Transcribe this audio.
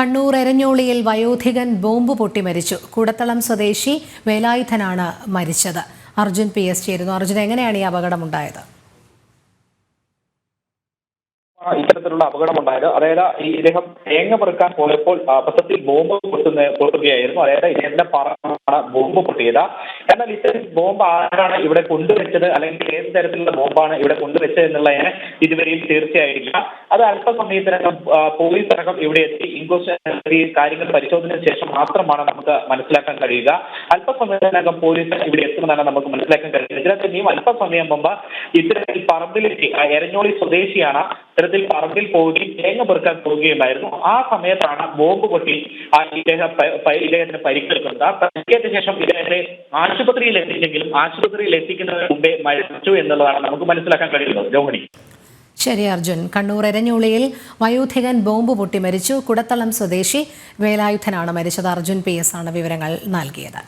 കണ്ണൂർ എരഞ്ഞോളിയിൽ വയോധികൻ ബോംബ് പൊട്ടി മരിച്ചു. കൂടത്തളം സ്വദേശി വേലായുധനാണ് മരിച്ചത്. അർജുൻ പി എസ് ചേരുന്നു. അർജുൻ എങ്ങനെയാണ് ഈ അപകടമുണ്ടായത്? ഇത്തരത്തിലുള്ള അപകടമുണ്ടായത്. അതായത് ഈ ഇദ്ദേഹം തേങ്ങ പെറുക്കാൻ പോയപ്പോൾ പത്രത്തിൽ ബോംബ് പൊട്ടുന്ന പൊട്ടുകയായിരുന്നു. അതായത് ഇദ്ദേഹത്തിന്റെ പറമ്പാണ് ബോംബ് പൊട്ടിയത്. എന്നാൽ ഇത്തരം ബോംബ് ആരാണ് ഇവിടെ കൊണ്ടുവച്ചത്? അല്ലെങ്കിൽ ഏത് തരത്തിലുള്ള ബോംബാണ് ഇവിടെ കൊണ്ടുവച്ചത് എന്നുള്ളതിന് ഇതുവരെയും തീർച്ചയായിട്ടില്ല. അത് അല്പസമയത്തിനകം പോലീസ് അടക്കം ഇവിടെ എത്തി. ഇൻക്വസ്റ്റ് കാര്യങ്ങൾ പരിശോധനയ്ക്ക് ശേഷം മാത്രമാണ് നമുക്ക് മനസ്സിലാക്കാൻ കഴിയുക. അല്പസമയത്തിനകം പോലീസ് ഇവിടെ എത്തുമെന്നാണ് നമുക്ക് മനസ്സിലാക്കാൻ കഴിയുന്നത്. ഇതിനകത്ത് ഇനിയും അല്പസമയം മുമ്പ് ഇത്തരത്തിൽ പറമ്പിലെത്തി എരഞ്ഞോളി സ്വദേശിയാണ് ഇത്തരത്തിൽ പറമ്പിൽ പോവുകയും തേങ്ങ പെറുക്കാൻ പോവുകയുമായിരുന്നു ആ സമയത്താണ് ബോംബ് പൊട്ടി ആ ഇദ്ദേഹം ഇദ്ദേഹത്തിന് പരിക്കേൽക്കുന്നത്. ആ പരിക്കേറ്റ ശേഷം ഇദ്ദേഹത്തെ ആശുപത്രിയിൽ എത്തിച്ചെങ്കിലും ആശുപത്രിയിൽ എത്തിക്കുന്നതിന് മുമ്പേ മരിച്ചു എന്നുള്ളതാണ് നമുക്ക് മനസ്സിലാക്കാൻ കഴിയുന്നത്. രോഹിണി. ശരി അർജുൻ. കണ്ണൂർ എരഞ്ഞോളിയിൽ വയോധികൻ ബോംബ് പൊട്ടി മരിച്ചു. കുടത്തളം സ്വദേശി വേലായുധനാണ് മരിച്ചത്. അർജുൻ പി എസ് ആണ് വിവരങ്ങൾ നൽകിയത്.